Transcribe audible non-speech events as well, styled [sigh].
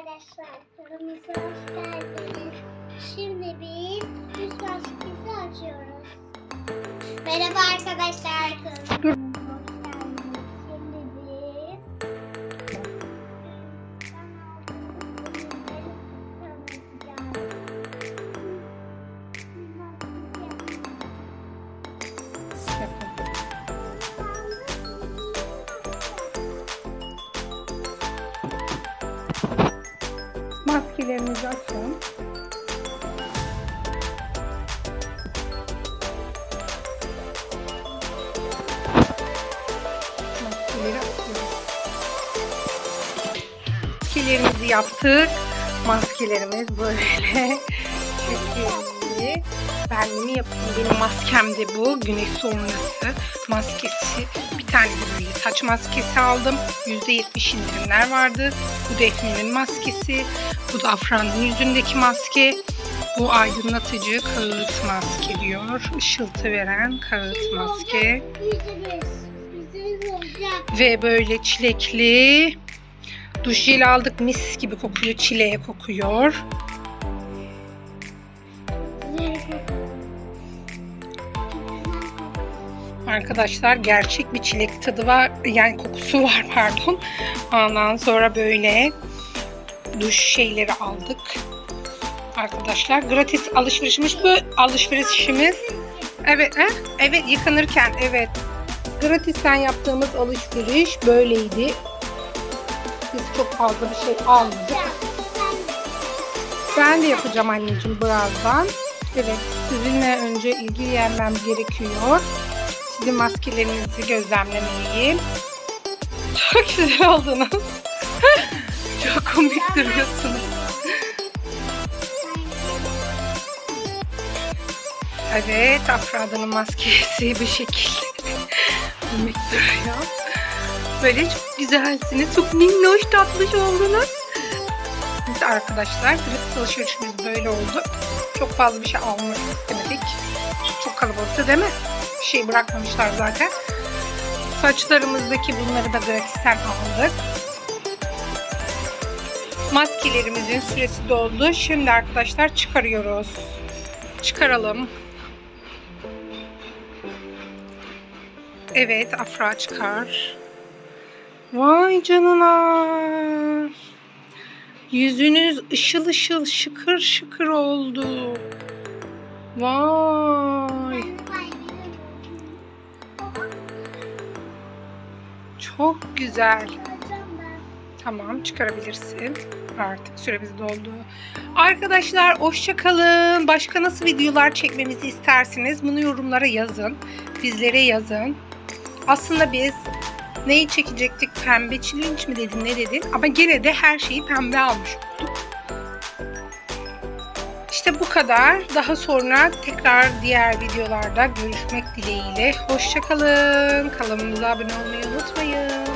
arkadaşlar. Kanalımıza hoş geldiniz. Şimdi biz yüz maskesi açıyoruz. Merhaba arkadaşlar. Maskelerinizi açın. Maskeleri açıyoruz. Maskelerimizi yaptık. Maskelerimiz böyle. Ben de mi yapayım? Benim maskem de bu. Güneş sonrası maskesi. Bir tane de böyle saç maskesi aldım. %70 indirimler vardı. Bu Defne'nin maskesi. Bu da Afra'nın yüzündeki maske. Bu aydınlatıcı kağıt maske diyor. Işıltı veren kağıt maske. Ve böyle çilekli duş jeli aldık. Mis gibi kokuyor. Çileğe kokuyor. Arkadaşlar gerçek bir çilek tadı var. Yani kokusu [laughs] var pardon. Ondan sonra böyle duş şeyleri aldık. Arkadaşlar gratis alışverişmiş bu alışverişimiz. Evet, he? evet yıkanırken evet. Gratisten yaptığımız alışveriş böyleydi. Biz çok fazla bir şey almadık. Ben de yapacağım anneciğim birazdan. Evet, sizinle önce ilgilenmem gerekiyor. Sizin maskelerinizi gözlemlemeyi. Çok güzel oldunuz. [laughs] Çok komik duruyorsunuz. Evet, Afra'nın maskesi bu şekilde. [laughs] komik duruyor. Böyle çok güzelsiniz. Çok minnoş tatlış oldunuz. Biz arkadaşlar gratis alışverişimiz böyle oldu. Çok fazla bir şey almak istemedik. Çok kalabalıktı değil mi? Bir şey bırakmamışlar zaten. Saçlarımızdaki bunları da gratisten aldık. Maskelerimizin süresi doldu. Şimdi arkadaşlar çıkarıyoruz. Çıkaralım. Evet Afra çıkar. Vay canına. Yüzünüz ışıl ışıl şıkır şıkır oldu. Vay. Çok güzel. Tamam çıkarabilirsin. Artık süremiz doldu. Arkadaşlar hoşça kalın. Başka nasıl videolar çekmemizi isterseniz bunu yorumlara yazın. Bizlere yazın. Aslında biz neyi çekecektik? Pembe çilinç mi dedin ne dedin? Ama gene de her şeyi pembe almış olduk. İşte bu kadar. Daha sonra tekrar diğer videolarda görüşmek dileğiyle. Hoşçakalın. Kanalımıza abone olmayı unutmayın.